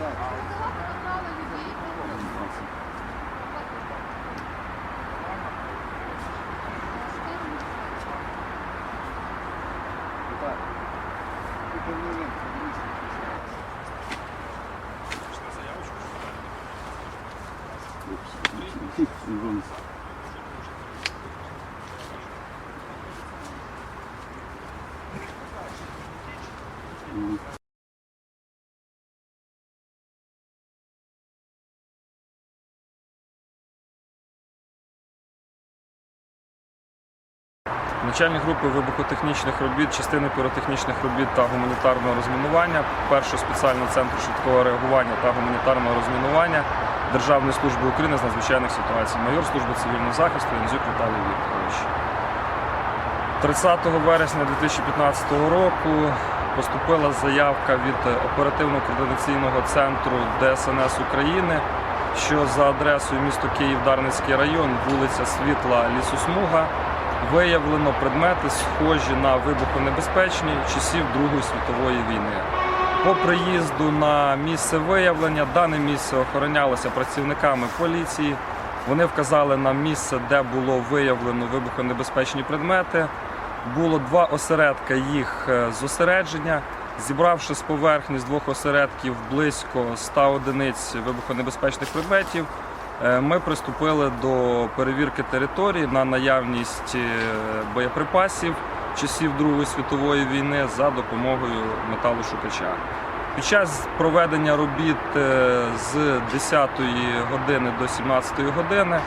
Вода Начальник групи вибухотехнічних робіт, частини піротехнічних робіт та гуманітарного розмінування, першого спеціального центру швидкого реагування та гуманітарного розмінування Державної служби України з надзвичайних ситуацій, майор служби цивільного захисту Янзюк Віталій Вікторович. 30 вересня 2015 року поступила заявка від оперативно-координаційного центру ДСНС України, що за адресою місто Київ, Дарницький район, вулиця Світла, Лісосмуга, виявлено предмети, схожі на вибухонебезпечні часів Другої світової війни. По приїзду на місце виявлення дане місце охоронялося працівниками поліції. Вони вказали нам місце, де було виявлено вибухонебезпечні предмети. Було два осередки їх е, зосередження. Зібравши з поверхні з двох осередків близько 100 одиниць вибухонебезпечних предметів, ми приступили до перевірки території на наявність е, боєприпасів часів Другої світової війни за допомогою металошукача. Під час проведення робіт е, з 10 години до 17 години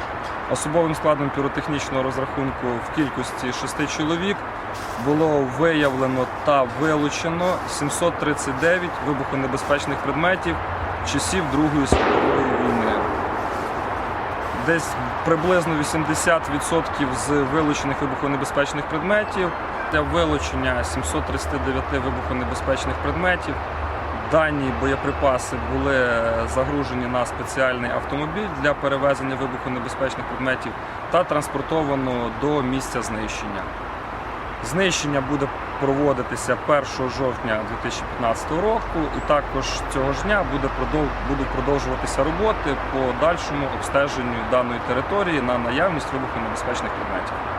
особовим складом піротехнічного розрахунку в кількості 6 чоловік було виявлено та вилучено 739 вибухонебезпечних предметів часів Другої світової війни. Десь приблизно 80% з вилучених вибухонебезпечних предметів для вилучення 739 вибухонебезпечних предметів. Дані боєприпаси були загружені на спеціальний автомобіль для перевезення вибухонебезпечних предметів та транспортовано до місця знищення. Знищення буде проводитися 1 жовтня 2015 року, і також цього ж дня буде будуть продовжуватися роботи по дальшому обстеженню даної території на наявність вибухонебезпечних предметів.